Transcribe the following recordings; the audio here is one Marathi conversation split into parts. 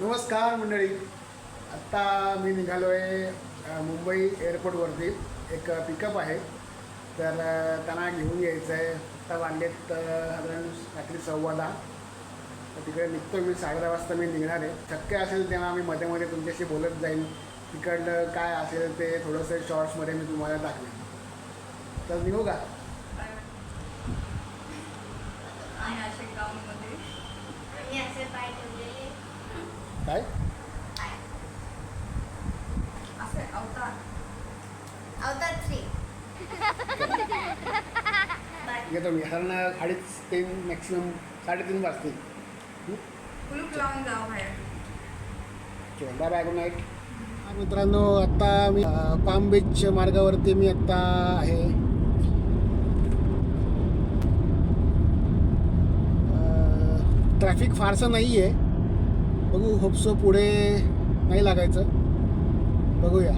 नमस्कार मंडळी. आत्ता मी निघालो आहे मुंबई एअरपोर्टवरती एक पिकअप आहे. तर त्यांना घेऊन यायचं आहे आत्ता वाढलेत साधारण रात्री सव्वा दहा तर तिकडे निघतो मी साडे वाजता मी निघणार आहे. शक्य असेल तेव्हा मी मध्ये मध्ये तुमच्याशी बोलत जाईन. तिकडलं काय असेल ते थोडंसं शॉर्ट्समध्ये मी तुम्हाला दाखवेन. तर निघू का आणि अशा गाऊनमध्ये आणि असे पाय ठेवलेले काय? येतो मी. साधारण अडीच तीन मॅक्सिमम साडेतीन वाजतील. बाय बाय गुड नाईट मित्रांनो आत्ता मी पाम बीच मार्गावरती मी आत्ता आहे. ट्रॅफिक फारसं नाही आहे बघू होपसो पुढे नाही लागायचं. बघूया.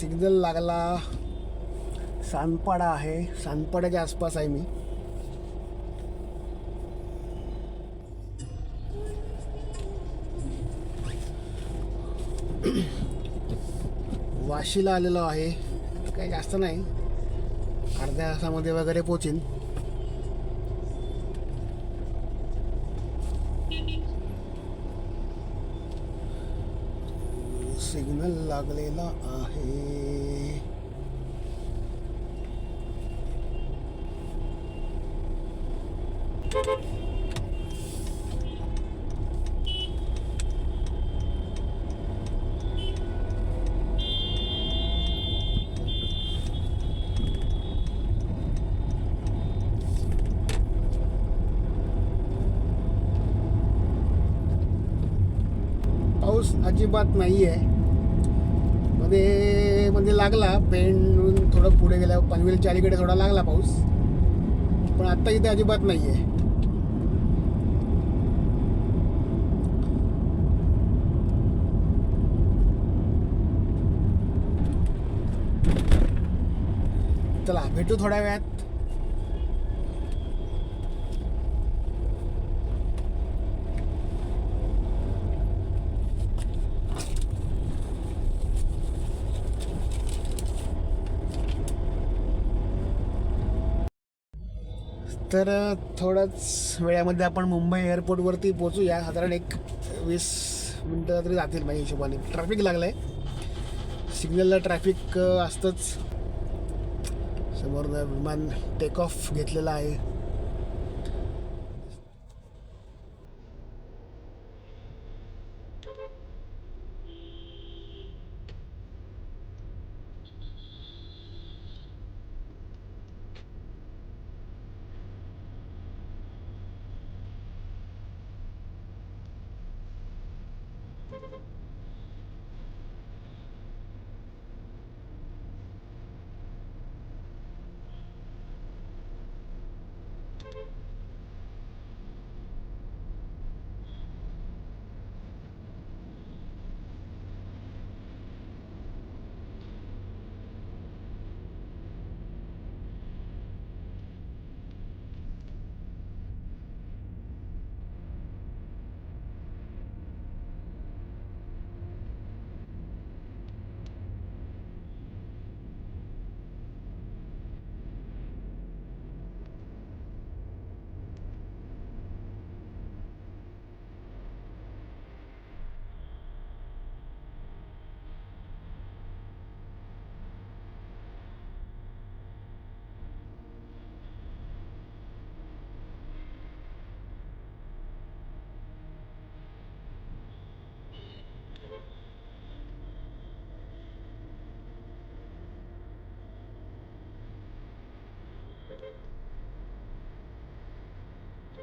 सिग्नल लागला. सानपाडा आहे. सानपाड्याच्या आसपास आहे मी. वाशीला आलेलो आहे. काही जास्त नाही. अर्ध्या तासामध्ये वगैरे पोचीन. सिग्नल लागलेला आहे पाऊस अजिबात नाही आहे. मध्ये मध्ये लागला. पेंडून थोडं पुढे गेल्या पनवेलच्या अलीकडे थोडा लागला पाऊस. पण आत्ता इथे अजिबात नाही आहे. चला भेटू थोड्या वेळात. तर थोड्याच वेळामध्ये आपण मुंबई एअरपोर्टवरती पोचूया साधारण एक वीस मिनटं तरी जातील माझ्या हिशोबाने. ट्रॅफिक लागलं आहे सिग्नलला ट्रॅफिक असतंच. समोर विमान टेक ऑफ घेतलेलं आहे.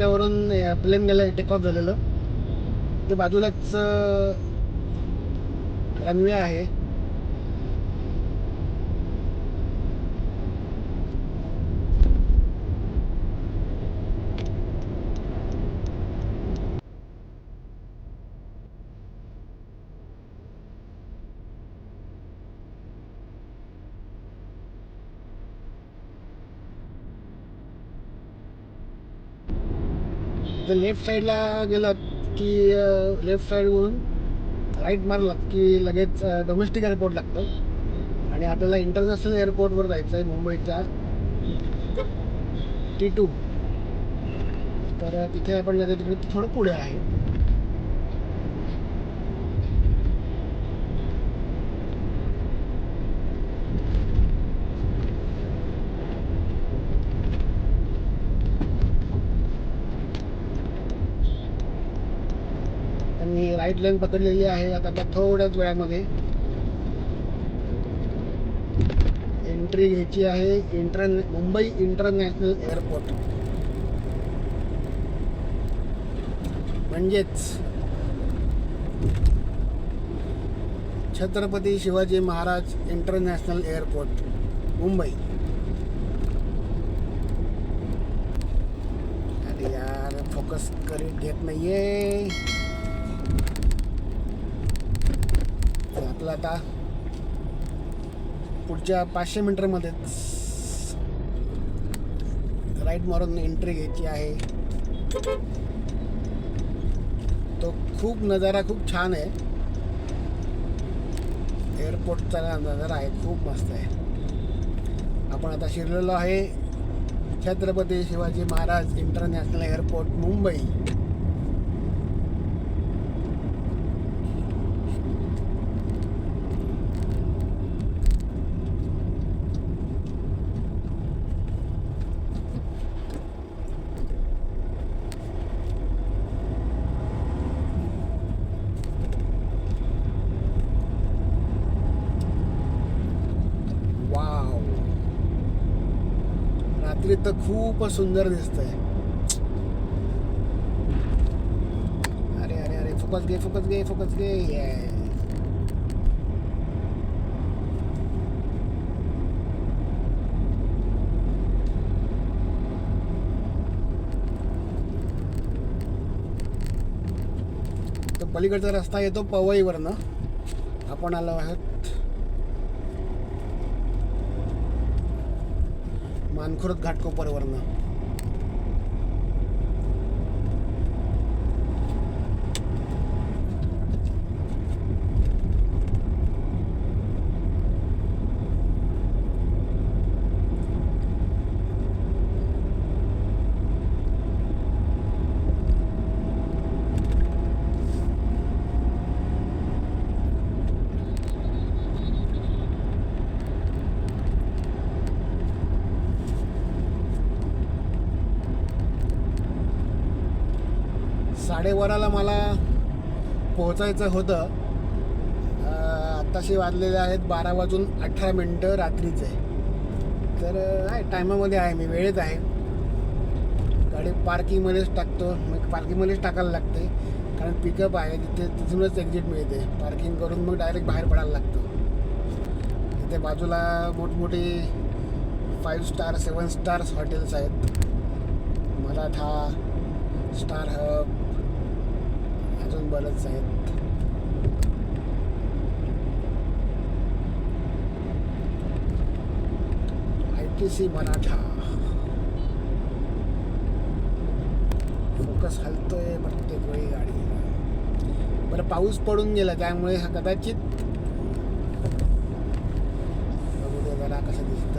डोक्यावरून प्लेन गेलं टेक ऑफ झालेलं. ते बाजूलाच रनवे आहे. तर लेफ्ट साईडला गेलात की लेफ्ट साईडवरून राईट मारलात की लगेच डोमेस्टिक एअरपोर्ट लागतं. आणि आपल्याला इंटरनॅशनल एअरपोर्टवर जायचं आहे मुंबईच्या. टी टू तर तिथे आपण जाते तिकडे थोडं पुढे आहे त्यांनी राईट पकडलेली आहे. आता त्या थोड्याच वेळामध्ये एंट्री घ्यायची आहे. Inter Mumbai international airport. म्हणजेच छत्रपती शिवाजी महाराज इंटरनॅशनल एअरपोर्ट मुंबई. अरे यार फोकस करीत घेत नाहीये. आपल्याला आता. पुढच्या पाचशे मीटरमध्येच राईट मारून एंट्री घ्यायची आहे. तो खूप नजारा खूप छान आहे. एअरपोर्टचा नजारा आहे खूप मस्त आहे. आपण आता शिरलेलो आहे Chhatrapati Shivaji Maharaj international airport Mumbai wow रात्री तर खूप सुंदर दिसतंय. अरे अरे अरे फुकस गे फुकस गे फुकस गे तर पलीकडचा रस्ता येतो पवईवरनं. आपण आलो आहोत मानखुर्द घाटकोपरवरनं साडेबाराला मला पोहोचायचं होतं. आत्ताशी वाजलेले आहेत बारा वाजून अठरा मिनटं रात्रीचे. तर आहे टायमामध्ये आहे मी वेळेत आहे. गाडी पार्किंगमध्येच टाकतो. मग पार्किंगमध्येच टाकायला लागते. कारण पिकअप आहे तिथे तिथूनच एक्झिट मिळते. पार्किंग करून मग डायरेक्ट बाहेर पडायला लागतं. तिथे बाजूला मोठमोठी five star seven stars hotels आहेत. मराठा स्टार हब अजून बरेच आहेत I T C Maratha. Focus हलतोय प्रत्येक वेळी गाडी बरं पाऊस पडून गेला त्यामुळे हा कदाचित. बघू दे जरा कसं दिसत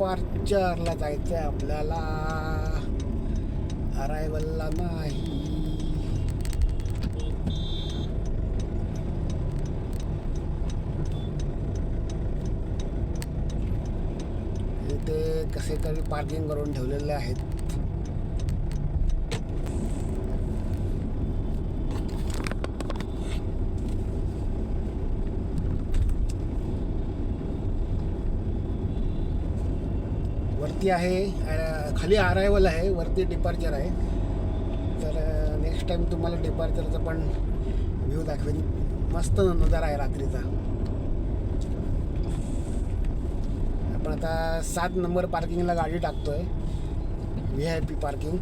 पार्चरला जायचं आहे आपल्याला. अरायवलला नाही. इथे कसे तरी पार्किंग करून ठेवलेले आहेत. वरती आहे खाली अरायवल आहे वरती डिपार्चर आहे. तर नेक्स्ट टाईम तुम्हाला डिपार्चरचा पण व्ह्यू दाखवेन. मस्त नजारा आहे रात्रीचा. आपण आता सात नंबर पार्किंगला गाडी टाकतोय. V I P parking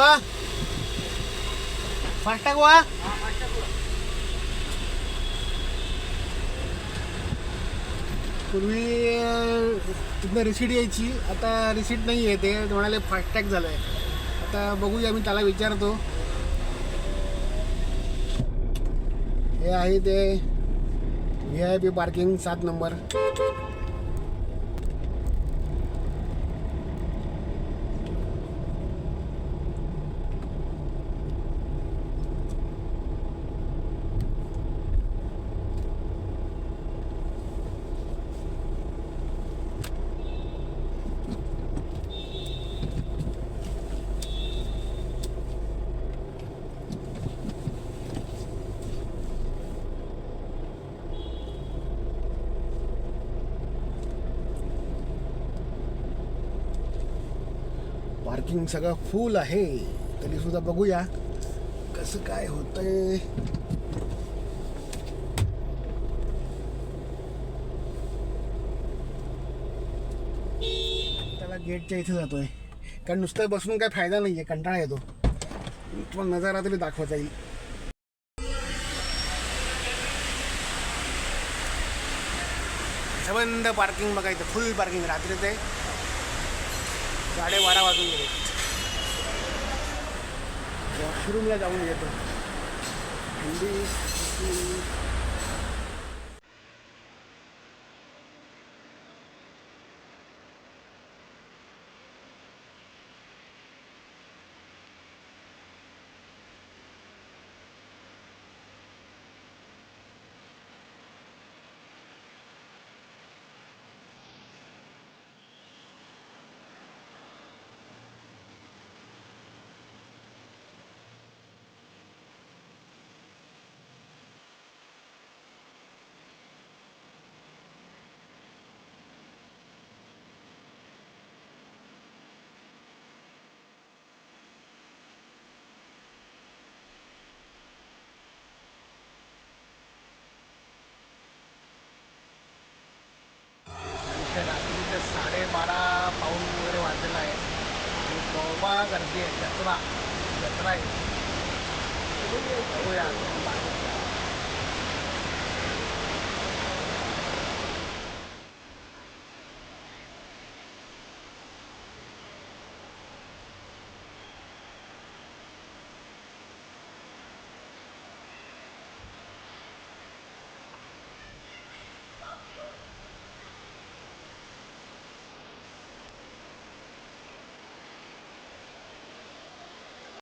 Goa FASTag Goa पूर्वी तिथनं रिसीट यायची. आता रिसीट नाही आहे ते. ते म्हणाले फास्टॅग झालं आहे आता बघूया मी त्याला विचारतो. हे आहे ते व्ही आय पी पार्किंग सात नंबर. पार्किंग सगळं फुल आहे. तरी सुद्धा बघूया कसं काय होतंय. त्याला गेटच्या इथे जातोय. कारण नुसतं बसून काय फायदा नाहीये कंटाळा येतो. तुम्हाला नजारा तरी दाखवता येईल सबंध पार्किंग बघायचं फुल पार्किंग रात्रीचं आहे. साडेबारा वाजून गेले वॉशरूमला जाऊन येतो. थंडी किती- इथे रात्रीचे साडेबारा पाऊन वगैरे वाजलेला आहे आणि तोबा गर्दी आहे जत्रा जत्रा आहे बघूया